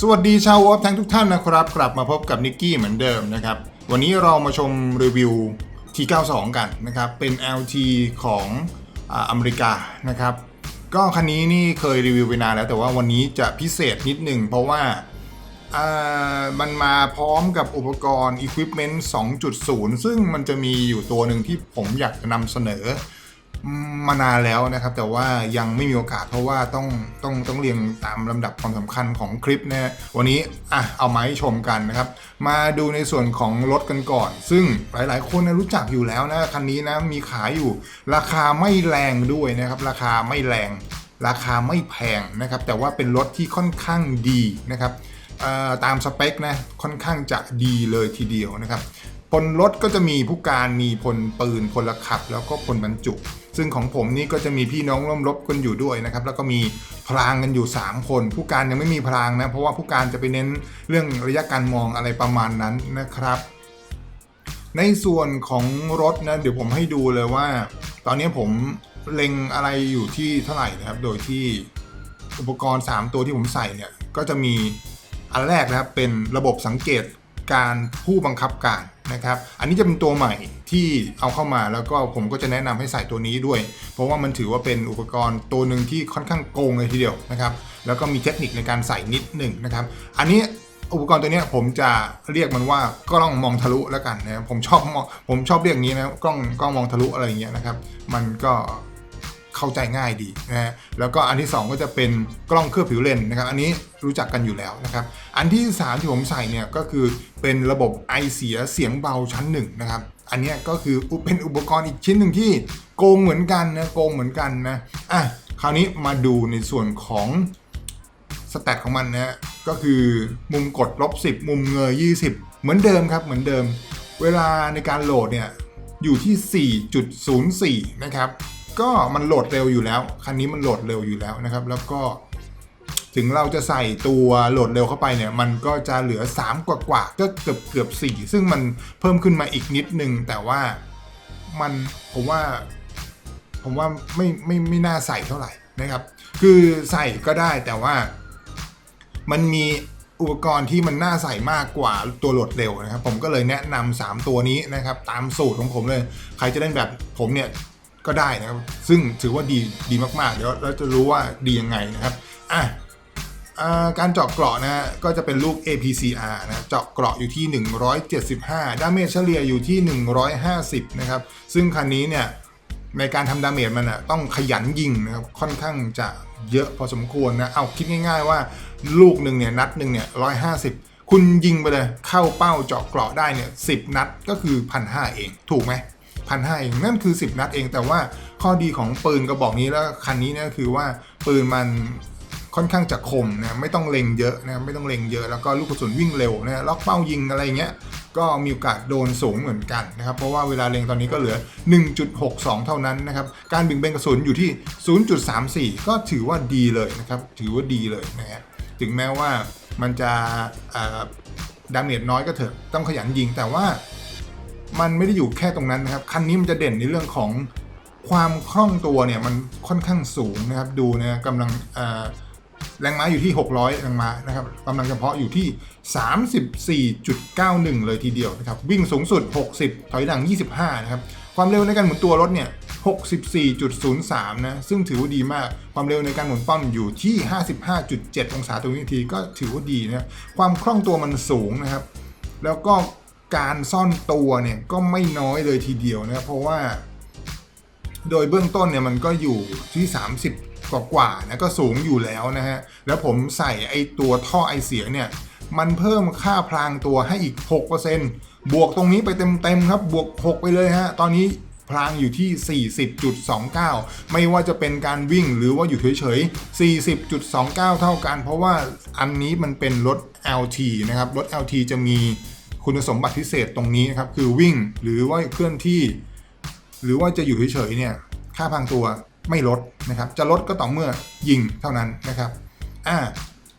สวัสดีชาววอฟทั้งทุกท่านนะครับ กลับมาพบกับนิกกี้เหมือนเดิมนะครับ วันนี้เรามาชมรีวิว T92 กันนะครับ เป็น LT ของอเมริกานะครับ ก็คันนี้นี่เคยรีวิวไปนานแล้วแต่ว่าวันนี้จะพิเศษนิดหนึ่งเพราะว่าอ่ามันมาพร้อมกับอุปกรณ์ Equipment 2.0 ซึ่งมันจะมีอยู่ตัวหนึ่งที่ผมอยากจะนำเสนอ มานานแล้วนะครับ แต่ว่ายังไม่มีโอกาสเพราะว่าต้องต้องต้องเรียงตามลำดับความสำคัญของคลิปนะวันนี้อะเอามาให้ชมกันนะครับ มาดูในส่วนของรถกันก่อน ซึ่งหลายๆ คนนะรู้จักอยู่แล้วนะคันนี้นะมีขายอยู่ ราคาไม่แรงด้วยนะครับ ราคาไม่แรง ราคาไม่แพงนะครับ แต่ว่าเป็นรถที่ค่อนข้างดีนะครับตามสเปคนะค่อนข้างจะดีเลยทีเดียวนะครับ พลรถก็จะมีผู้การมีพลปืนพลขับ แล้วก็พลบรรจุ ซึ่งของผมนี่ก็จะมีพี่น้องร่วมรบกันอยู่ด้วยนะครับแล้วก็มีพลางกันอยู่ 3 คน ผู้การยังไม่มีพลางนะ เพราะว่าผู้การจะไปเน้นเรื่องระยะการมองอะไรประมาณนั้นนะครับ ในส่วนของรถนะเดี๋ยวผมให้ดูเลยว่า ตอนนี้ผมเล็งอะไรอยู่ที่เท่าไหร่นะครับ โดยที่อุปกรณ์ 3 ตัวที่ผมใส่เนี่ยก็จะมีอันแรกนะครับเป็นระบบสังเกตการผู้บังคับการ นะครับ อันนี้จะเป็นตัวใหม่ที่เอาเข้ามาแล้วก็ผมก็จะแนะนำให้ใส่ตัวนี้ด้วย เพราะว่ามันถือว่าเป็นอุปกรณ์ตัวหนึ่งที่ค่อนข้างโกงเลยทีเดียวนะครับ แล้วก็มีเทคนิคในการใส่นิดหนึ่งนะครับ อันนี้อุปกรณ์ตัวนี้ผมจะเรียกมันว่ากล้องมองทะลุแล้วกันนะครับผมชอบมองผมชอบเรียกงี้นะกล้องกล้องมองทะลุอะไรอย่างเงี้ยนะครับ มันก็ เข้าใจง่ายดีนะฮะแล้วก็อันที่ 2 ก็จะเป็นกล้องเคลือบผิวเลนส์นะครับ อันนี้รู้จักกันอยู่แล้วนะครับ อันที่ 3 ที่ผมใส่เนี่ยก็คือเป็นระบบไอเสียเสียงเบาชั้นหนึ่งนะครับ อันนี้ก็คือเป็นอุปกรณ์อีกชิ้นหนึ่งที่โกงเหมือนกันนะโกงเหมือนกันนะอะคราวนี้มาดูในส่วนของสแตทของมันนะฮะก็คือมุมกดลบ 10 มุมเงย 20 เหมือนเดิมครับเหมือนเดิม เวลาในการโหลดเนี่ยอยู่ที่ 4.04 นะครับ ก็มันโหลดเร็วอยู่แล้ว คันนี้มันโหลดเร็วอยู่แล้วนะครับ แล้วก็ถึงเราจะใส่ตัวโหลดเร็วเข้าไปเนี่ย มันก็จะเหลือ 3 กว่ากว่าก็เกือบเกือบ4ซึ่งมันเพิ่มขึ้นมาอีกนิดนึง แต่ว่ามันผมว่า ผมว่าไม่ไม่ไม่น่าใส่เท่าไหร่นะครับ คือใส่ก็ได้แต่ว่ามันมีอุปกรณ์ที่มันน่าใส่มากกว่าตัวโหลดเร็วนะครับ ผมก็เลยแนะนำ3ตัวนี้นะครับ ตามสูตรของผมเลย ใครจะเล่นแบบผมเนี่ย ก็ได้นะครับ ซึ่งถือว่าดีดีมากๆ เดี๋ยวเราจะรู้ว่าดียังไงนะครับอะอ่าการเจาะเกราะนะฮะก็จะเป็นลูก APCR นะเจาะเกราะอยู่ที่ 175 ดาเมจเฉลี่ยอยู่ที่ 150 นะครับ ซึ่งคันนี้เนี่ยในการทำดาเมจมันอะต้องขยันยิงนะครับค่อนข้างจะเยอะพอสมควรนะ เอาคิดง่ายๆว่าลูกหนึ่งเนี่ยนัดหนึ่งเนี่ย150คุณยิงไปเลยเข้าเป้าเจาะเกราะได้เนี่ย10นัดก็คือ1,500เองถูกไหม พันห้าเองนั่นคือ 10 นัดเอง แต่ว่าข้อดีของปืนกระบอกนี้แล้วคันนี้เนี่ยคือว่าปืนมันค่อนข้างจะคมนะไม่ต้องเล็งเยอะนะไม่ต้องเล็งเยอะแล้วก็ลูกกระสุนวิ่งเร็วนะล็อกเป้ายิงอะไรเงี้ยก็มีโอกาสโดนสูงเหมือนกันนะครับเพราะว่าเวลาเล็งตอนนี้ก็เหลือ 1.62 เท่านั้นนะครับการบิงเบนกระสุนอยู่ที่ 0.34 ก็ถือว่าดีเลยนะครับถือว่าดีเลยนะฮะถึงแม้ว่ามันจะดาเมจน้อยก็เถอะต้องขยันยิงแต่ว่า มันไม่ได้อยู่แค่ตรงนั้นนะครับ คันนี้มันจะเด่นในเรื่องของความคล่องตัวเนี่ยมันค่อนข้างสูงนะครับ ดูนะกำลังแรงม้าอยู่ที่ 600 แรงม้านะครับกำลังเฉพาะอยู่ที่ 34.91 เลยทีเดียวนะครับ วิ่งสูงสุด 60 ถอยหลัง 25 นะครับ ความเร็วในการหมุนตัวรถเนี่ย 64.03 นะ ซึ่งถือว่าดีมาก ความเร็วในการหมุนป้อมอยู่ที่ 55.7 องศาต่อวินาทีก็ถือว่าดีนะคความคล่องตัวมันสูงนะครับ แล้วก็ การซ่อนตัวเนี่ยก็ไม่น้อยเลยทีเดียวนะเพราะว่า โดยเบื้องต้นเนี่ยมันก็อยู่ที่ 30 กว่ากว่านะก็สูงอยู่แล้วนะฮะ แล้วผมใส่ไอตัวท่อไอเสียเนี่ยมันเพิ่มค่าพรางตัวให้อีก 6%บวกตรงนี้ไปเต็มๆครับบวก 6 ไปเลยฮะ ตอนนี้พรางอยู่ที่ 40.29 ไม่ว่าจะเป็นการวิ่งหรือว่าอยู่เฉยๆ 40.29 เท่ากัน เพราะว่าอันนี้มันเป็นรถ LT นะครับ รถ LT จะมี คุณสมบัติพิเศษตรงนี้นะครับคือวิ่งหรือว่าเคลื่อนที่ หรือว่าจะอยู่เฉยๆเนี่ยค่าพรางตัวไม่ลดนะครับ จะลดก็ต่อเมื่อยิงเท่านั้นนะครับอ่า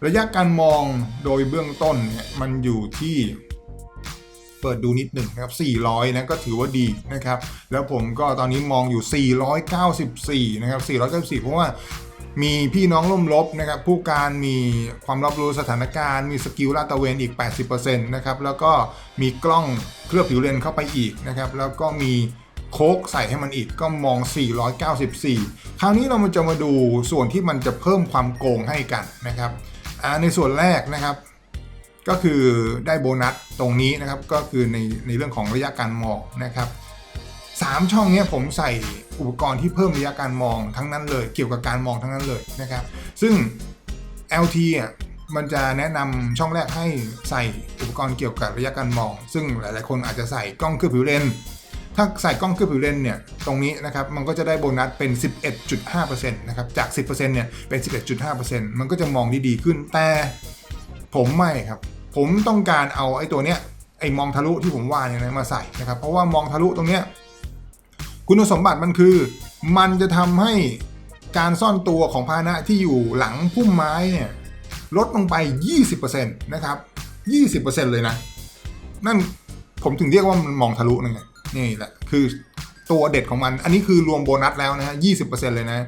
ระยะการมองโดยเบื้องต้นเนี่ยมันอยู่ที่เปิดดูนิดหนึ่งนะครับ 400 นะก็ถือว่าดีนะครับ แล้วผมก็ตอนนี้มองอยู่ 494 นะครับ 494 เพราะว่า มีพี่น้องร่วมรบนะครับผู้การมีความรับรู้สถานการณ์ มีสกิลลาดตะเวนอีก 80%นะครับแล้วก็มีกล้องเคลือบผิวเลนเข้าไปอีกนะครับแล้วก็มีโคกใส่ให้มันอีกก็มอง 494 คราวนี้เรามาจะมาดูส่วนที่มันจะเพิ่มความโกงให้กันนะครับในส่วนแรกนะครับ ก็คือได้โบนัสตรงนี้นะครับก็คือในในเรื่องของระยะการมองนะครับสามช่องเนี้ยผมใส่ อุปกรณ์ที่เพิ่มระยะการมองทั้งนั้นเลย เกี่ยวกับการมองทั้งนั้นเลยนะครับ ซึ่ง LT อะมันจะแนะนำช่องแรกให้ใส่อุปกรณ์เกี่ยวกับระยะการมอง ซึ่งหลาย ๆ คนอาจจะใส่กล้องเคลือบผิวเลนส์ถ้าใส่กล้องเคลือบผิวเลนส์เนี่ยตรงนี้นะครับมันก็จะได้โบนัสเป็น 11.5%นะครับจาก 10%เนี่ยเป็น 11.5%มันก็จะมองดีดีขึ้นแต่ผมไม่ครับ ผมต้องการเอาไอ้ตัวเนี้ยไอ้มองทะลุที่ผมว่าเนี่ยนะมาใส่นะครับเพราะว่ามองทะลุตรงเนี้ย คุณสมบัติมันคือ มันจะทำให้การซ่อนตัวของพาหนะที่อยู่หลังพุ่มไม้เนี่ยลดลงไป 20%นะครับ 20%เลยนะ นั่นผมถึงเรียกว่ามันมองทะลุนั่นไงนี่แหละคือตัวเด็ดของมัน อันนี้คือรวมโบนัสแล้วนะฮะ20%เลยนะ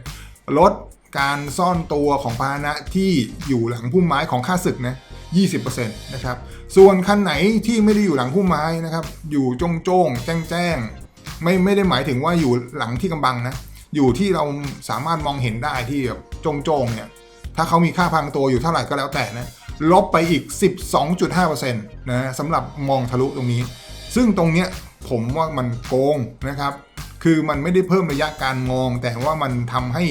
ลดการซ่อนตัวของพาหนะที่อยู่หลังพุ่มไม้ของข้าศึกนะ20%นะครับ ส่วนคันไหนที่ไม่ได้อยู่หลังพุ่มไม้นะครับ อยู่จงโจ้งแจ้งแจ้ง ไม่ไม่ได้หมายถึงว่าอยู่หลังที่กำบังนะ อยู่ที่เราสามารถมองเห็นได้ที่แบบจงโจงๆเนี่ย ถ้าเขามีค่าพลังตัวอยู่เท่าไหร่ก็แล้วแต่นะ ลบไปอีก 12.5%นะสำหรับมองทะลุตรงนี้ ซึ่งตรงเนี้ยผมว่ามันโกงนะครับ คือมันไม่ได้เพิ่มระยะการมอง แต่ว่ามันทำให้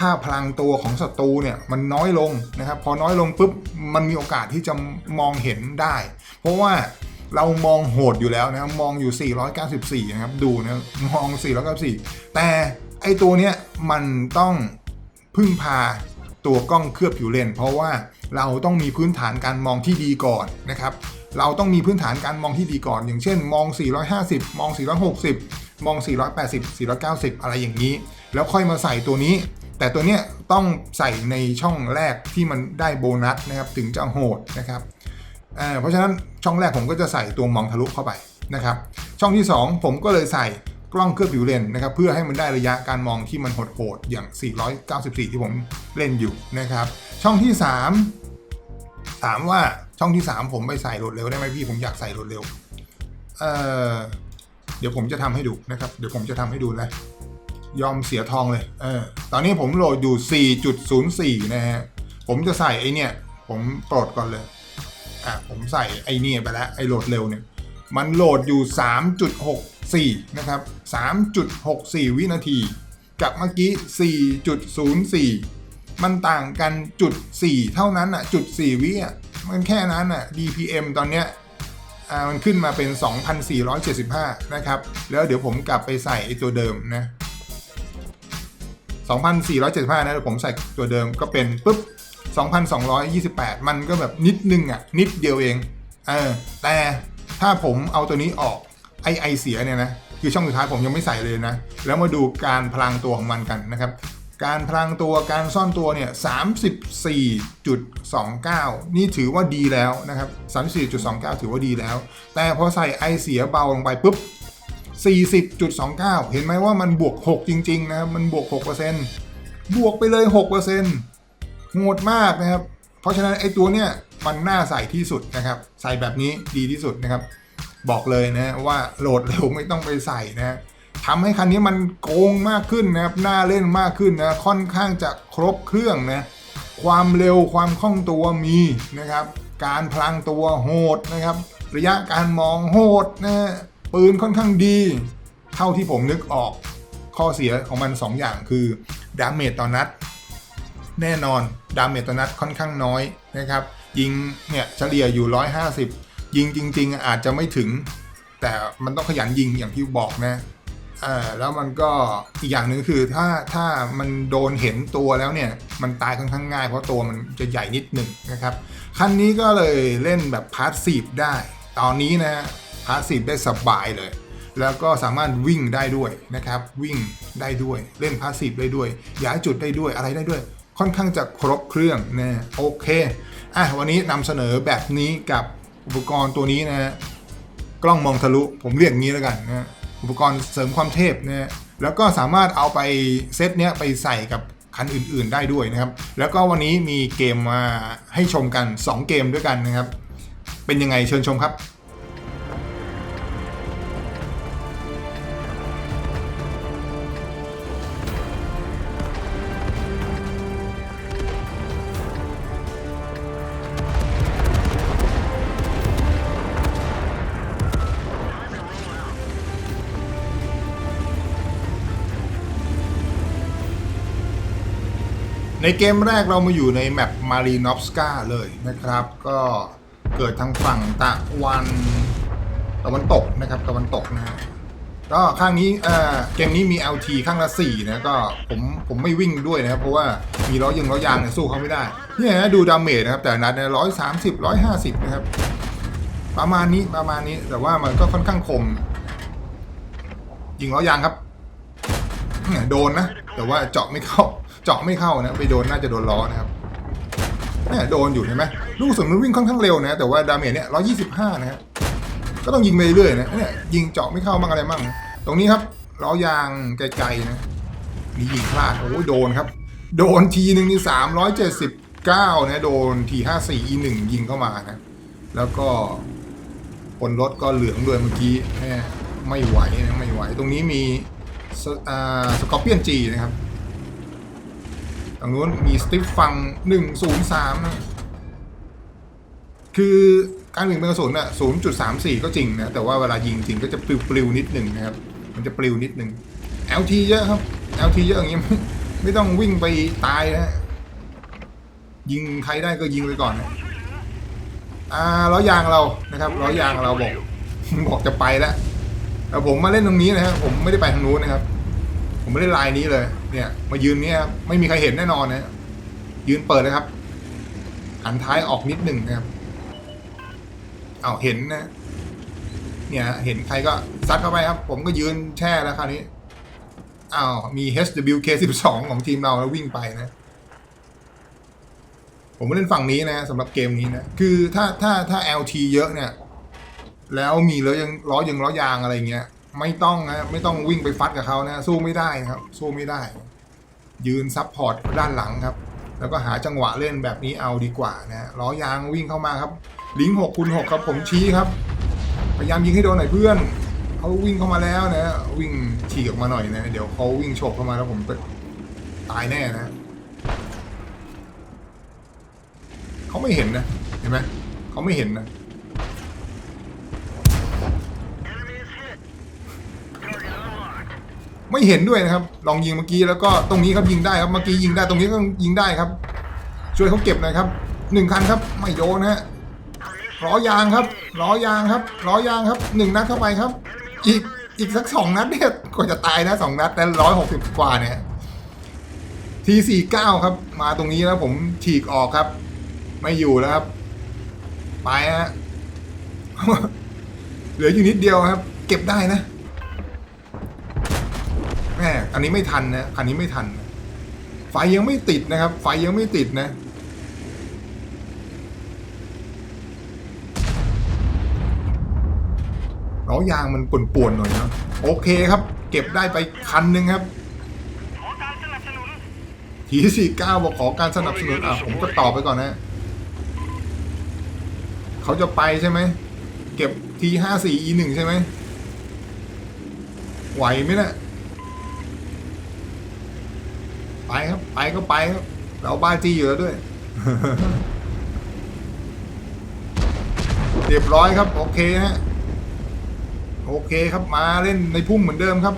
ค่าพลังตัวของศัตรูเนี่ยมันน้อยลงนะครับ พอน้อยลงปุ๊บมันมีโอกาสที่จะมองเห็นได้ เพราะว่า เรามองโหดอยู่แล้วนะครับมองอยู่ 494 นะครับ ดูนะมอง 494 แต่ไอตัวเนี้ยมันต้องพึ่งพาตัวกล้องเคลือบผิวเลนส์เพราะว่าเราต้องมีพื้นฐานการมองที่ดีก่อนนะครับ เราต้องมีพื้นฐานการมองที่ดีก่อน อย่างเช่น มอง 450 มอง 460 มอง 480 490 อะไรอย่างนี้ แล้วค่อยมาใส่ตัวนี้ แต่ตัวเนี้ยต้องใส่ในช่องแรกที่มันได้โบนัสนะครับถึงจะโหดนะครับ เพราะฉะนั้นช่องแรกผมก็จะใส่ตัวมองทะลุเข้าไปนะครับ ช่องที่ 2 ผมก็เลยใส่กล้องเคลือบผิวเลนนะครับเพื่อให้มันได้ระยะการมองที่มันโหดๆอย่าง 494 ที่ผมเล่นอยู่นะครับ ช่องที่ 3 ถามว่าช่องที่ 3 ผมไปใส่โหลดเร็วได้ไหมพี่ผมอยากใส่โหลดเร็วเออเดี๋ยวผมจะทำให้ดูนะครับ เดี๋ยวผมจะทำให้ดูนะ ยอมเสียทองเลยเออตอนนี้ผมโหลดอยู่ 4.04 นะฮะผมจะใส่ไอเนี่ย ผมปลดก่อนเลย อะผมใส่ไอเนี่ยไปแล้วไอโหลดเร็วเนี่ยมันโหลดอยู่ 3.64 นะครับ 3.64 วินาที กับเมื่อกี้ 4.04 มันต่างกันจุด 4 เท่านั้นอะจุด 4 วิอะมันแค่นั้นอะ DPM ตอนเนี้ยมันขึ้นมาเป็น 2,475 นะครับ แล้วเดี๋ยวผมกลับไปใส่ตัวเดิมนะ 2,475 นะเดี๋ยวผมใส่ตัวเดิมก็เป็นปุ๊บ 2,228 มันก็แบบนิดนึงอะ นิดเดียวเอง เออ แต่ถ้าผมเอาตัวนี้ออกไอไอเสียเนี่ยนะ คือช่องสุดท้ายผมยังไม่ใส่เลยนะ แล้วมาดูการพลังตัวของมันกันนะครับ การพลังตัวการซ่อนตัวเนี่ย34.29 นี่ถือว่าดีแล้วนะครับ 34.29 ถือว่าดีแล้ว แต่พอใส่ไอเสียเบาลงไปปุ๊บ40.29 เห็นไหมว่ามันบวก 6 จริง ๆ นะครับ มันบวก 6%บวกไปเลย 6% โหดมากนะครับ เพราะฉะนั้นไอ้ตัวเนี้ยมันน่าใส่ที่สุดนะครับ ใส่แบบนี้ดีที่สุดนะครับ บอกเลยนะว่าโหลดเร็วไม่ต้องไปใส่นะทำให้คันนี้มันโกงมากขึ้นนะครับน่าเล่นมากขึ้นนะค่อนข้างจะครบเครื่องนะความเร็วความคล่องตัวมีนะครับ การพลางตัวโหดนะครับ ระยะการมองโหดนะปืนค่อนข้างดี เท่าที่ผมนึกออกข้อเสียของมัน 2 อย่างคือดาเมจต่อนัด แน่นอนดาเมจตนัดค่อนข้างน้อยนะครับ ยิงเนี่ยเฉลี่ยอยู่ 150 ยิงจริง ๆ อาจจะไม่ถึง แต่มันต้องขยันยิงอย่างที่บอกนะอ่าแล้วมันก็อีกอย่างหนึ่งคือถ้าถ้ามันโดนเห็นตัวแล้วเนี่ย มันตายค่อนข้างง่ายเพราะตัวมันจะใหญ่นิดหนึ่งนะครับ คันนี้ก็เลยเล่นแบบพาสซีฟได้ ตอนนี้นะพาสซีฟได้สบายเลย แล้วก็สามารถวิ่งได้ด้วยนะครับ วิ่งได้ด้วยเล่นพาสซีฟได้ด้วยย้ายจุดได้ด้วยอะไรได้ด้วย ค่อนข้างจะครบเครื่องนะโอเคอะวันนี้นำเสนอแบบนี้กับอุปกรณ์ตัวนี้นะกล้องมองทะลุผมเรียกงี้แล้วกันนะอุปกรณ์เสริมความเทพนะแล้วก็สามารถเอาไปเซตเนี้ยไปใส่กับคันอื่นๆได้ด้วยนะครับ แล้วก็วันนี้มีเกมมาให้ชมกัน 2 เกมด้วยกันนะครับ เป็นยังไงเชิญชมครับ เกมแรกเรามาอยู่ในแมปมารีนอฟสกาเลยนะครับ ก็เกิดทางฝั่งตะวันตะวันตกนะครับตะวันตกนะฮะก็ข้างนี้เอ่อเกมนี้มี LT ข้างละ4นะก็ผมผมไม่วิ่งด้วยนะครับ เพราะว่ามีล้อยิงล้อยางเนี่ยสู้เขาไม่ได้เนี่ยนะดูดาเมจนะครับแต่นัดเนี่ยร้อยสามสิบร้อยห้าสิบนะครับ ประมาณนี้ประมาณนี้แต่ว่ามันก็ค่อนข้างคม ยิงล้อยางครับ โดนนะ แต่ว่าเจาะไม่เข้า เจาะไม่เข้านะไปโดนน่าจะโดนล้อนะครับเนี่ยโดนอยู่เห็นไหมลูกกระสุนมันวิ่งค่อนข้างเร็วนะแต่ว่าดาเมจเนี่ยร้อยี่สิบห้านะฮะก็ต้องยิงไปเรื่อยนะเนี่ยยิงเจาะไม่เข้าบ้างอะไรบ้างนะตรงนี้ครับล้อยางไกลๆนะมียิงพลาดโอ้ยโดนครับ โดนทีหนึ่งนี่สามร้อยเจ็ดสิบเก้านะโดนทีห้าสี่อีหนึ่งยิงเข้ามานะแล้วก็บนรถก็เหลืองด้วยเมื่อกี้แม่ไม่ไหวนะไม่ไหว ตรงนี้มีสสกอร์เปียนจีนะครับ ตรงนู้นมีสติฟฟัง103นะคือการหนึ่งเป็นกระสุนอะ0.34ก็จริงนะแต่ว่าเวลายิงจริงก็จะปลิวๆนิดหนึ่งนะครับ มันจะปลิวนิดหนึ่ง LT เยอะครับ LT เยอะอย่างเงี้ยไม่ไม่ต้องวิ่งไปตายนะยิงใครได้ก็ยิงไปก่อนนะอ่าล้อยางเรานะครับล้อยางเราบอกบอกจะไปแล้วแต่ผมมาเล่นตรงนี้นะครับผมไม่ได้ไปทางนู้นนะครับ ผมไม่ได้ลายนี้เลย เนี่ยมายืนเนี่ยไม่มีใครเห็นแน่นอนนะยืนเปิดนะครับ หันท้ายออกนิดหนึ่งนะครับ เอาเห็นนะ เนี่ย เห็นใครก็ซัดเข้าไปครับ ผมก็ยืนแช่แล้วคราวนี้อ้าวมี HWK12 ของทีมเราแล้ววิ่งไปนะ ผมไม่เล่นฝั่งนี้นะสำหรับเกมนี้นะ คือถ้าถ้าถ้า LT เยอะเนี่ย แล้วมีแล้อยังล้อยังล้อยางอะไรเงี้ย ไม่ต้องนะไม่ต้องวิ่งไปฟัดกับเขานะ สู้ไม่ได้ครับ สู้ไม่ได้ ยืนซับพอร์ตด้านหลังครับ แล้วก็หาจังหวะเล่นแบบนี้เอาดีกว่านะล้อยางวิ่งเข้ามาครับ ลิงหกคูณหกครับผมชี้ครับ พยายามยิงให้โดนหน่อยเพื่อนเขาวิ่งเข้ามาแล้วนะ วิ่งฉีกออกมาหน่อยนะ เดี๋ยวเขาวิ่งฉกเข้ามาแล้วผมตายแน่นะเขาไม่เห็นนะ เห็นไหมเขาไม่เห็นนะ ไม่เห็นด้วยนะครับ ลองยิงเมื่อกี้แล้วก็ตรงนี้ครับยิงได้ครับ เมื่อกี้ยิงได้ตรงนี้ก็ยิงได้ครับ ช่วยเขาเก็บหน่อยครับหนึ่งคันครับ ไม่โดนฮะล้อยางครับล้อยางครับล้อยางครับหนึ่งนัดเข้าไปครับ อีกอีกสักสองนัดเนี่ยก็จะตายนะสองนัดแต่ร้อยหกสิบกว่าเนี่ยทีสี่เก้าครับ มาตรงนี้แล้วผมฉีกออกครับ ไม่อยู่แล้วครับ ไปฮะเหลืออยู่นิดเดียวครับ เก็บได้นะ อันนี้ไม่ทันนะคันนี้ไม่ทัน ไฟยังไม่ติดนะครับ ไฟยังไม่ติดนะ ล้อยางมันป่วนๆหน่อยนะโอเคครับ เก็บได้ไปคันหนึ่งครับทีสี่เก้าบอกขอการสนับสนุนอะผมก็ตอบไปก่อนนะ เขาจะไปใช่ไหม เก็บทีห้าสี่อีหนึ่งใช่ไหม ไหวไหมเนะี่ย ไปครับ ไปก็ไปครับ เราบ้าจีอยู่แล้วด้วย เรียบร้อยครับ โอเคฮะ โอเคครับมาเล่นในพุ่มเหมือนเดิมครับ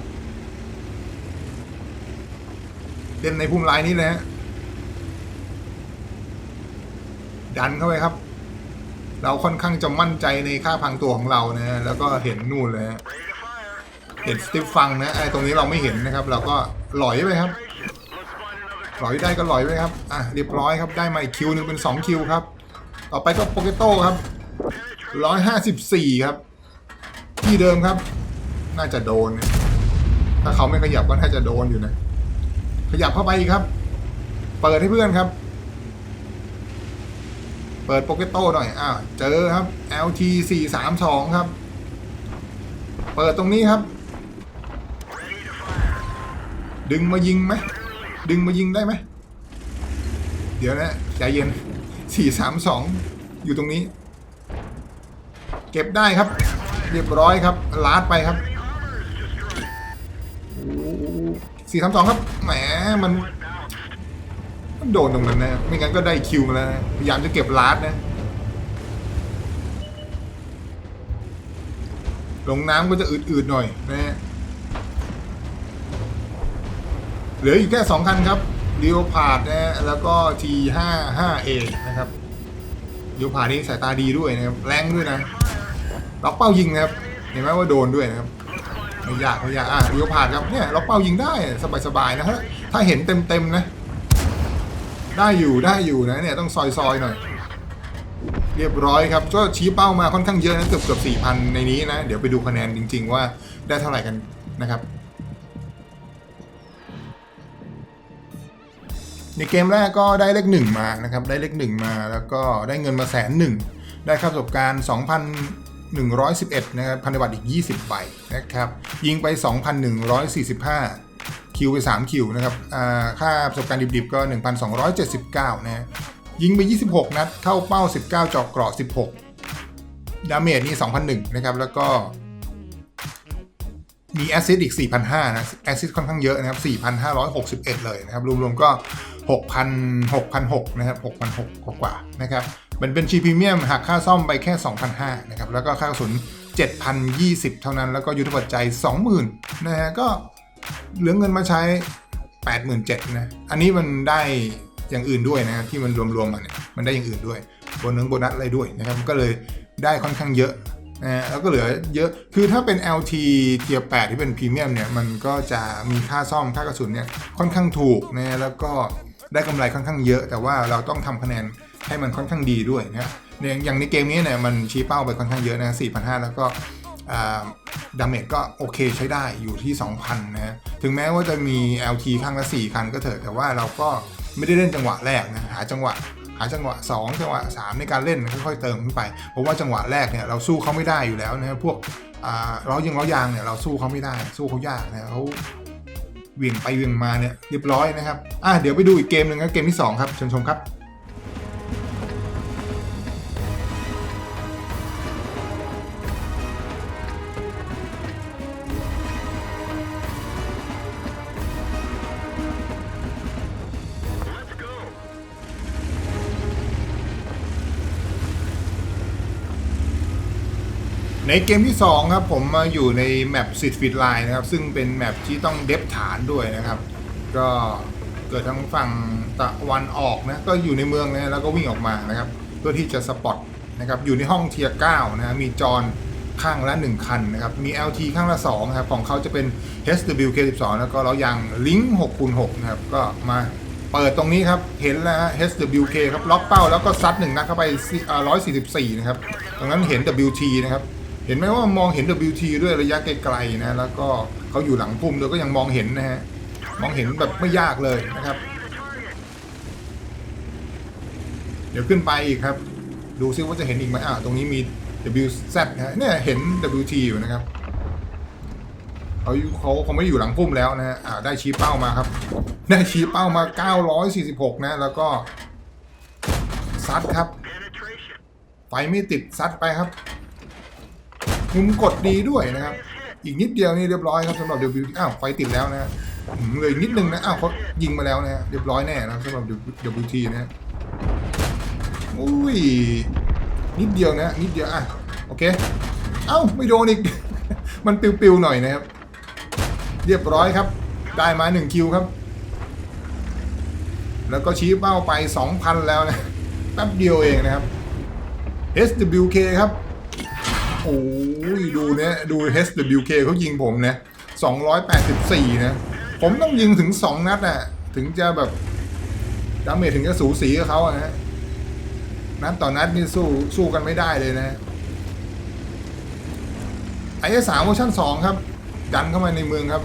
เล่นในพุ่มลายนี้เลยฮะ ดันเข้าไปครับ เราค่อนข้างจะมั่นใจในค่าพังตัวของเรานะฮะ แล้วก็เห็นนู่นเลยฮะเห็นสติฟฟังนะไอ้ตรงนี้เราไม่เห็นนะครับ เราก็หลอยไปครับ ลอยได้ก็ลอยไปครับอะเรียบร้อยครับได้มาอีกคิวหนึ่งเป็นสองคิวครับ ต่อไปก็โปเกโต้ครับร้อยห้าสิบสี่ครับ ที่เดิมครับ น่าจะโดน ถ้าเขาไม่ขยับก็น่าจะโดนอยู่นะ ขยับเข้าไปอีกครับ เปิดให้เพื่อนครับ เปิดโปเกโต้หน่อยอ้าวเจอครับ LT 4 3 2ครับ เปิดตรงนี้ครับ ดึงมายิงไหม ดึงมายิงได้ไหม เดี๋ยวนะใจเย็นสี่สามสองอยู่ตรงนี้ เก็บได้ครับ เรียบร้อยครับ ลาดไปครับสี่สามสองครับ แหม มันมันโดนตรงนั้นนะ ไม่งั้นก็ได้คิวมาแล้วนะพยายามจะเก็บลาดนะ ลงน้ำก็จะอืดๆหน่อยนะ เหลืออยู่แค่สองคันครับเรียวพาดนะแล้วก็ T55A นะครับเรียวพาดนี่สายตาดีด้วยนะครับ แรงด้วยนะล็อกเป้ายิงนะครับ เห็นไหมว่าโดนด้วยนะครับไม่ยากไม่ยากอะเรียวพาดครับเนี่ยล็อกเป้ายิงได้สบายๆนะฮะถ้าเห็นเต็มๆนะ ได้อยู่ได้อยู่นะเนี่ยต้องซอยๆหน่อยเรียบร้อยครับก็ชี้เป้ามาค่อนข้างเยอะนะเกือบเกือบสี่พันในนี้นะ เดี๋ยวไปดูคะแนนจริง ๆ ว่าได้เท่าไหร่กันนะครับ ในเกมแรกก็ได้เลขหนึ่งมานะครับ ได้เลขหนึ่งมาแล้วก็ได้เงินมาแสนหนึ่งได้ค่าประสบการณ์ 2,111 นะครับพันธบัตรอีก 20 ใบนะครับ ยิงไป 2,145 คิวไป 3 คิวนะครับค่าประสบการณ์ดิบๆก็ 1,279 นะฮะยิงไป 26 นัด เข้าเป้า 19เจาะเกราะ16 ดาเมจนี่ 2,001 นะครับ แล้วก็มีแอซิดอีก 4,500 นะ แอซิดค่อนข้างเยอะนะครับ 4,561 เลยนะครับ รวมๆก็ 6,000 6,600นะครับ6,600กว่าๆนะครับมันเป็นชีพรีเมียมหักค่าซ่อมไปแค่ 2,500นะครับแล้วก็ค่ากระสุน7,020 เท่านั้น แล้วก็ยุทธปัจจัย 20,000นะฮะก็เหลือเงินมาใช้ 87,000นะอันนี้มันได้อย่างอื่นด้วยนะที่มันรวมๆมาเนี่ยมันได้อย่างอื่นด้วยโบนัสโบนัสอะไรด้วยนะครับก็เลยได้ค่อนข้างเยอะนะฮะแล้วก็เหลือเยอะ คือถ้าเป็น LT เทียร์8ที่เป็นพรีเมียมเนี่ย มันก็จะมีค่าซ่อม ค่ากระสุนเนี่ย ค่อนข้างถูกนะ แล้วก็ ได้กำไรค่อนข้างเยอะ แต่ว่าเราต้องทำคะแนนให้มันค่อนข้างดีด้วยนะเนี่ยอย่างในเกมนี้เนี่ยมันชี้เป้าไปค่อนข้างเยอะนะ4,500 แล้วก็ดาเมจก็โอเคใช้ได้อยู่ที่ 2,000 นะถึงแม้ว่าจะมี LT ข้างละ 4 คันก็เถอะ แต่ว่าเราก็ไม่ได้เล่นจังหวะแรกนะ หาจังหวะหาจังหวะ 2 จังหวะ 3 ในการเล่นค่อยๆเติมขึ้นไป เพราะว่าจังหวะแรกเนี่ยเราสู้เขาไม่ได้อยู่แล้วนะพวกอ่าล้อยิงล้อยางเนี่ยเราสู้เขาไม่ได้สู้เขายากนะเขา เวี่ยงไปเวี่ยงมาเนี่ยเรียบร้อยนะครับอะเดี๋ยวไปดูอีกเกมหนึ่งนะเกมที่ 2 ครับเชิญชมครับ ในเกมที่ 2 ครับ ผมมาอยู่ในแมปสิทธิ์ฟิตไลน์นะครับ ซึ่งเป็นแมปที่ต้องเดฟฐานด้วยนะครับ ก็เกิดทางฝั่งตะวันออกนะก็อยู่ในเมืองนะแล้วก็วิ่งออกมานะครับ เพื่อที่จะสปอตนะครับอยู่ในห้องเทียร์9นะมีจอนข้างละ 1 คันนะครับ มี LT ข้างละ2นะครับ ของเขาจะเป็น HWK12 แล้วก็ล้อยางลิงก์6คูณ6นะครับ ก็มาเปิดตรงนี้ครับ เห็นแล้วฮะ HWK ครับ ล็อกเป้าแล้วก็ซัดหนึ่งนัดเข้าไป 144 นะครับ ตรงนั้นเห็น WT นะครับ เห็นไหมว่ามองเห็น WT ด้วยระยะไกลๆนะแล้วก็เขาอยู่หลังพุ่มด้วยก็ยังมองเห็นนะฮะมองเห็นแบบไม่ยากเลยนะครับ เดี๋ยวขึ้นไปอีกครับ ดูซิว่าจะเห็นอีกไหมอ่าตรงนี้มี WZ ฮะเนี่ยเห็น WT อยู่นะครับเขาอยู่เขาเขาไม่อยู่หลังพุ่มแล้วนะฮะอ่าได้ชี้เป้ามาครับ ได้ชี้เป้ามา 946 นะ แล้วก็ซัดครับไฟไม่ติดซัดไปครับ มุมกดดีด้วยนะครับ อีกนิดเดียวนี่เรียบร้อยครับสำหรับ WT อ้าวไฟติดแล้วนะเลยนิดนึงนะอ้าวเขายิงมาแล้วนะฮะเรียบร้อยแน่นะครับสำหรับ WT นะฮะอุ้ยนิดเดียวนะนิดเดียวอะโอเค เอ้าไม่โดนอีก มันปิวๆหน่อยนะครับ เรียบร้อยครับ ได้มา1คิวครับ แล้วก็ชี้เป้าไป 2,000 แล้วนะแป๊บเดียวเองนะครับ SWK ครับ โอ้ยดูเนี่ยดู HWK เขายิงผมนะ284 นะ ผมต้องยิงถึง 2 นัดอะถึงจะแบบดาเมจถึงจะสูสีกับเขาอะนะนัดต่อนัดนี่สู้สู้กันไม่ได้เลยนะไอ้สามเวอร์ชัน2ครับดันเข้ามาในเมืองครับ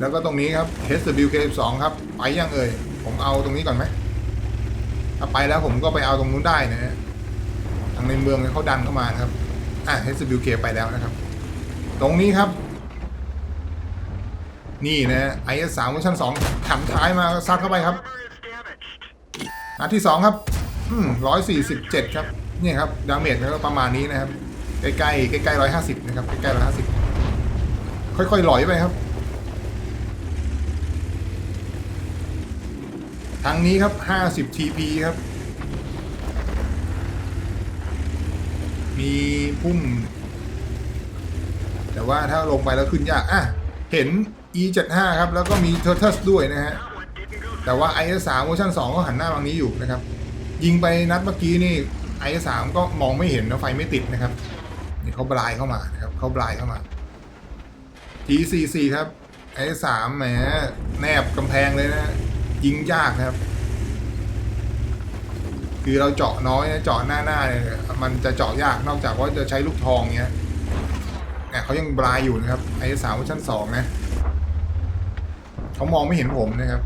แล้วก็ตรงนี้ครับ HWK 2ครับ ไปยังเอ่ย ผมเอาตรงนี้ก่อนไหมถ้าไปแล้วผมก็ไปเอาตรงนู้นได้นะฮะทางในเมืองเนี่ยเขาดันเข้ามานะครับ อะ HWK ไปแล้วนะครับ ตรงนี้ครับ นี่นะไอเอสามเวอร์ชันสองถังท้ายมาซัดเข้าไปครับนัดที่สองครับอืมร้อยสี่สิบเจ็ดครับ นี่ครับ ดาเมจก็ประมาณนี้นะครับ ใกล้ๆใกล้ๆร้อยห้าสิบนะครับ ใกล้ๆร้อยห้าสิบค่อยๆหลอยไปครับ ทางนี้ครับห้าสิบ TP ครับ มีพุ่ม แต่ว่าถ้าลงไปแล้วขึ้นยาก อะ เห็น E75 ครับ แล้วก็มี Turtles ด้วยนะฮะ แต่ว่า IS3 เวอร์ชัน2 ก็หันหน้าทางนี้อยู่นะครับ ยิงไปนัดเมื่อกี้นี่ IS3 ก็มองไม่เห็นนะไฟไม่ติดนะครับนี่เขาบลายเข้ามานะครับเขาบลายเข้ามา T44 ครับ IS3 แหมแนบกำแพงเลยนะ ยิงยากครับ คือเราเจาะน้อยนะเจาะหน้าหน้าเนี่ยมันจะเจาะยากนอกจากว่าจะใช้ลูกทองเงี้ยเนี่ยเขายังบลายอยู่นะครับ IS3 เวอร์ชัน2นะเขามองไม่เห็นผมนะครับ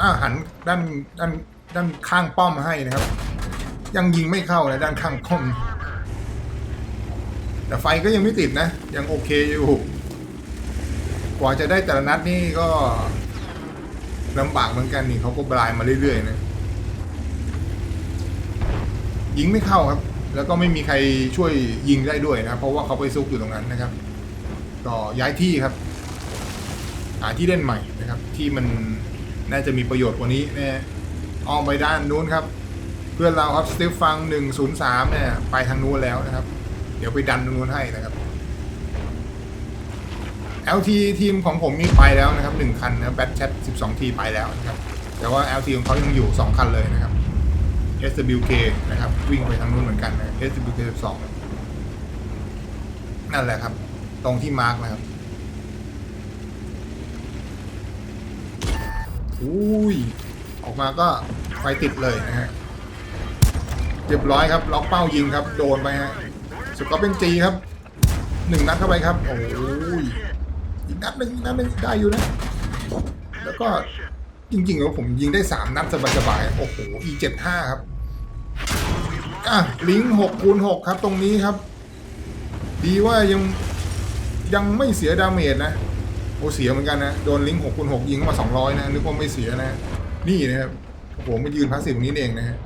อ่าหันด้านด้านด้านข้างป้อมให้นะครับ ยังยิงไม่เข้านะด้านข้างป้อม แต่ไฟก็ยังไม่ติดนะ ยังโอเคอยู่ กว่าจะได้แต่ละนัดนี่ก็ลำบากเหมือนกันนี่เขาก็บลายมาเรื่อยๆนะยิงไม่เข้าครับ แล้วก็ไม่มีใครช่วยยิงได้ด้วยนะเพราะว่าเขาไปซุกอยู่ตรงนั้นนะครับ ก็ย้ายที่ครับ หาที่เล่นใหม่นะครับ ที่มันน่าจะมีประโยชน์กว่านี้นะอ้อมไปด้านนู้นครับ เพื่อนเราครับสตีฟฟัง103เนี่ยไปทางนู้นแล้วนะครับ เดี๋ยวไปดันตรงนู้นให้นะครับ LT ทีมของผมมีไปแล้วนะครับหนึ่งคันนะแบทแชท12 ทีไปแล้วนะครับแต่ว่า LT ของเขายังอยู่ 2 คันเลยนะครับ SWK นะครับ วิ่งไปทางนู้นเหมือนกันนะ SWK 12 นั่นแหละครับ ตรงที่มาร์กนะครับอุ้ยออกมาก็ไฟติดเลยนะฮะเรียบร้อยครับ ล็อกเป้ายิงครับ โดนไปฮะสกอร์เป็นจีครับหนึ่งนัดเข้าไปครับ โอ้ อีกนัดหนึ่งอีกนัดหนึ่งได้อยู่นะ แล้วก็จริงๆแล้วผมยิงได้สามนัดสบายๆโอ้โห e เจ็ดห้าครับ อะ ลิงหกคูณหกครับ ตรงนี้ครับ ดีว่ายังยังไม่เสียดาเมจนะโอ้เสียเหมือนกันนะ โดนลิงก์หกคูณหกยิงเข้ามาสองร้อยนะนึกว่าไม่เสียนะ นี่นะครับโอ้โหมายืนพาสซีฟตรงนี้เองนะฮะ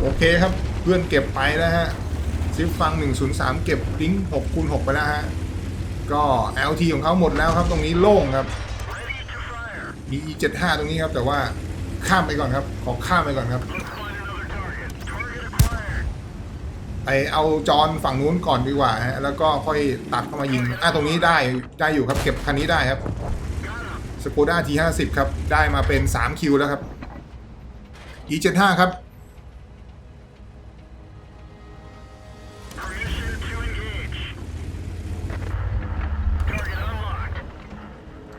โอเคครับ เพื่อนเก็บไปแล้วฮะ ซิฟฟัง 103 เก็บลิงก์6คูณ6ไปแล้วฮะ ก็ LT ของเขาหมดแล้วครับ ตรงนี้โล่งครับ มี E75 ตรงนี้ครับ แต่ว่าข้ามไปก่อนครับ ขอข้ามไปก่อนครับ ไปเอาจอนฝั่งนู้นก่อนดีกว่าฮะ แล้วก็ค่อยตัดเข้ามายิง อะ ตรงนี้ได้ได้อยู่ครับ เก็บคันนี้ได้ครับสกูด้า T50 ครับ ได้มาเป็น 3 คิวแล้วครับ E75 ครับ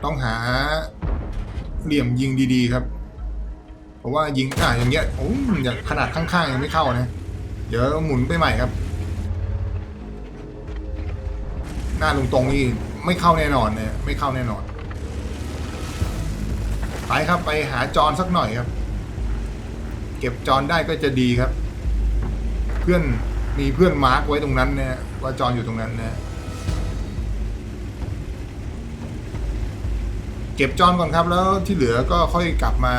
ต้องหาเหลี่ยมยิงดีๆครับ เพราะว่ายิงอ่าอย่างเงี้ยโอ้ยอย่างขนาดข้างๆยังไม่เข้านะ เดี๋ยวหมุนไปใหม่ครับ หน้าตรงๆนี่ไม่เข้าแน่นอนเนี่ยไม่เข้าแน่นอน ไปครับไปหาจอนสักหน่อยครับ เก็บจอนได้ก็จะดีครับ เพื่อนมีเพื่อนมาร์กไว้ตรงนั้นนะว่าจอนอยู่ตรงนั้นนะ เก็บจอนก่อนครับ แล้วที่เหลือก็ค่อยกลับมา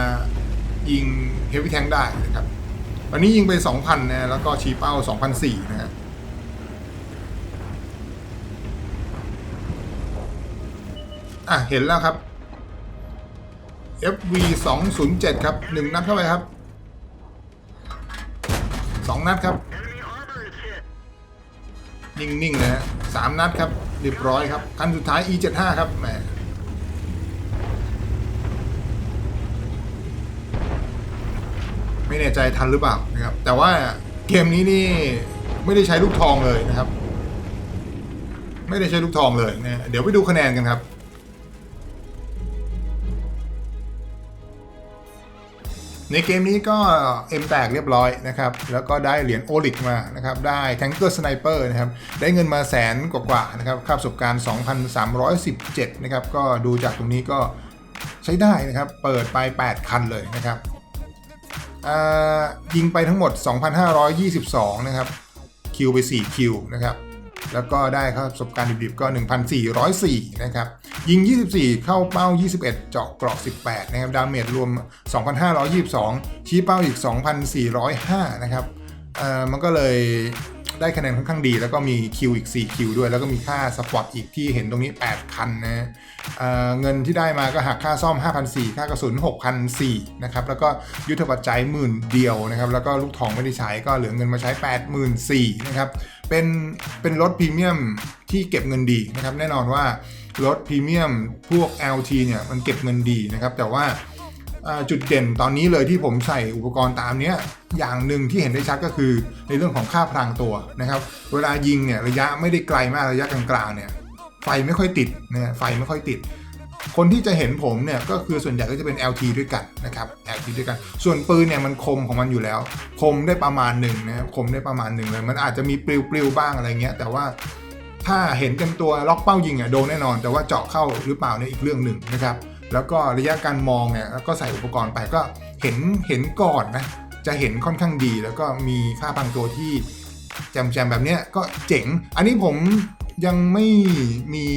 ยิงเฮฟวี่แทงได้นะครับวันนี้ยิงไป 2,000นะแล้วก็ชี้เป้า 2,004นะฮะอะ เห็นแล้วครับ FV 207ครับ 1 นัดเข้าไปครับ 2 นัดครับ นิ่งๆเลยฮะสามนัดครับ เรียบร้อยครับคันสุดท้าย E75 ครับแหม ไม่แน่ใจทันหรือเปล่านะครับ แต่ว่าเกมนี้นี่ไม่ได้ใช้ลูกทองเลยนะครับ ไม่ได้ใช้ลูกทองเลยนะเดี๋ยวไปดูคะแนนกันครับในเกมนี้ก็เอ็มแตกเรียบร้อยนะครับ แล้วก็ได้เหรียญโอลิกมานะครับ ได้แทงเกอร์สไนเปอร์นะครับ ได้เงินมาแสนกว่าๆนะครับ ค่าประสบการณ์ 2,317 นะครับ ก็ดูจากตรงนี้ก็ใช้ได้นะครับ เปิดไป 8 คันเลยนะครับ ยิงไปทั้งหมด 2,522 นะครับ คิวไป 4 คิวนะครับ แล้วก็ได้ครับประสบการณ์ดิบๆก็ 1,404 นะครับ ยิง 24 เข้าเป้า 21 เจาะเกราะ 18 นะครับ ดาเมจรวม 2,522 ชี้เป้าอีก 2,405 นะครับเอ่อมันก็เลย ได้คะแนนค่อนข้างดี แล้วก็มีคิวอีก 4 คิวด้วย แล้วก็มีค่าสปอตอีกที่เห็นตรงนี้ 8 คันนะเเงินที่ได้มาก็หักค่าซ่อม 5,400 ค่ากระสุน 6,400 นะครับ แล้วก็ยุทธปัจจัยหมื่นเดียวนะครับ แล้วก็ลูกทองไม่ได้ใช้ก็เหลือเงินมาใช้ 84,000นะครับ เป็นเป็นรถพรีเมียมที่เก็บเงินดีนะครับ แน่นอนว่ารถพรีเมียมพวก LT เนี่ยมันเก็บเงินดีนะครับ แต่ว่า จุดเด่นตอนนี้เลยที่ผมใส่อุปกรณ์ตามเนี้ยอย่างหนึ่งที่เห็นได้ชัดก็คือในเรื่องของค่าพลางตัวนะครับ เวลายิงเนี่ยระยะไม่ได้ไกลมากระยะกลางๆเนี่ยไฟไม่ค่อยติดนะไฟไม่ค่อยติด คนที่จะเห็นผมเนี่ยก็คือส่วนใหญ่ก็จะเป็น LT ด้วยกันนะครับ LT ด้วยกัน ส่วนปืนเนี่ยมันคมของมันอยู่แล้ว คมได้ประมาณหนึ่งนะครับคมได้ประมาณหนึ่งเลย มันอาจจะมีปลิวๆบ้างอะไรเงี้ยแต่ว่าถ้าเห็นเต็มตัวล็อกเป้ายิงอะโดนแน่นอน แต่ว่าเจาะเข้าหรือเปล่าเนี่ยอีกเรื่องหนึ่งนะครับ แล้วก็ระยะการมองเนี่ยแล้วก็ใส่อุปกรณ์ไปก็เห็นเห็นก่อนนะจะเห็นค่อนข้างดี แล้วก็มีค่าพังตัวที่แจมแจมๆแบบเนี้ยก็เจ๋ง อันนี้ผมยังไม่มี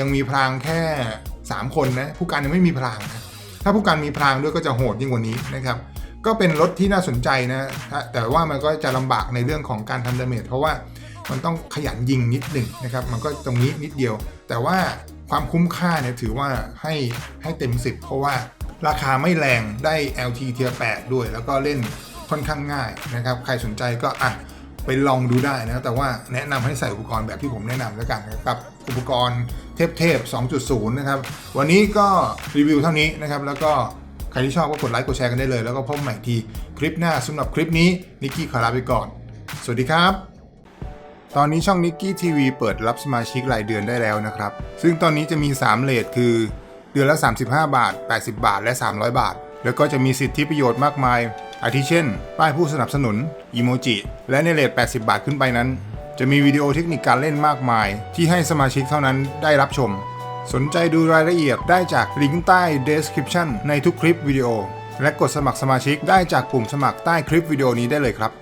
ยังมีพรางแค่ 3 คนนะผู้การยังไม่มีพรางนะถ้าผู้การมีพรางด้วยก็จะโหดยิ่งกว่านี้นะครับก็เป็นรถที่น่าสนใจนะแต่ว่ามันก็จะลำบากในเรื่องของการทำดาเมจเพราะว่ามันต้องขยันยิงนิดหนึ่งนะครับ มันก็ตรงนี้นิดเดียว แต่ว่า ความคุ้มค่าเนี่ยถือว่าให้ให้เต็ม 10 เพราะว่าราคาไม่แรงได้ LT เทีย8ด้วย แล้วก็เล่นค่อนข้างง่ายนะครับ ใครสนใจก็อะไปลองดูได้นะแต่ว่าแนะนำให้ใส่อุปกรณ์แบบที่ผมแนะนำแล้วกันนะครับกับอุปกรณ์เทพๆ2.0 นะครับ วันนี้ก็รีวิวเท่านี้นะครับ แล้วก็ใครที่ชอบก็กดไลค์กดแชร์กันได้เลย แล้วก็พบใหม่ทีคลิปหน้าสำหรับคลิปนี้นิกกี้ขอลาไปก่อน สวัสดีครับ ตอนนี้ช่องนิกกี้ทีวีเปิดรับสมาชิกรายเดือนได้แล้วนะครับ ซึ่งตอนนี้จะมี 3 เลทคือ เดือนละ 35 บาท 80 บาท และ 300 บาท แล้วก็จะมีสิทธิประโยชน์มากมาย อาทิเช่น ป้ายผู้สนับสนุน อีโมจิ และในเลท80 บาทขึ้นไปนั้น จะมีวิดีโอเทคนิคการเล่นมากมาย ที่ให้สมาชิกเท่านั้นได้รับชม สนใจดูรายละเอียดได้จากลิงก์ใต้ description ในทุกคลิปวิดีโอ และกดสมัครสมาชิกได้จากปุ่มสมัครใต้คลิปวิดีโอนี้ได้เลยครับ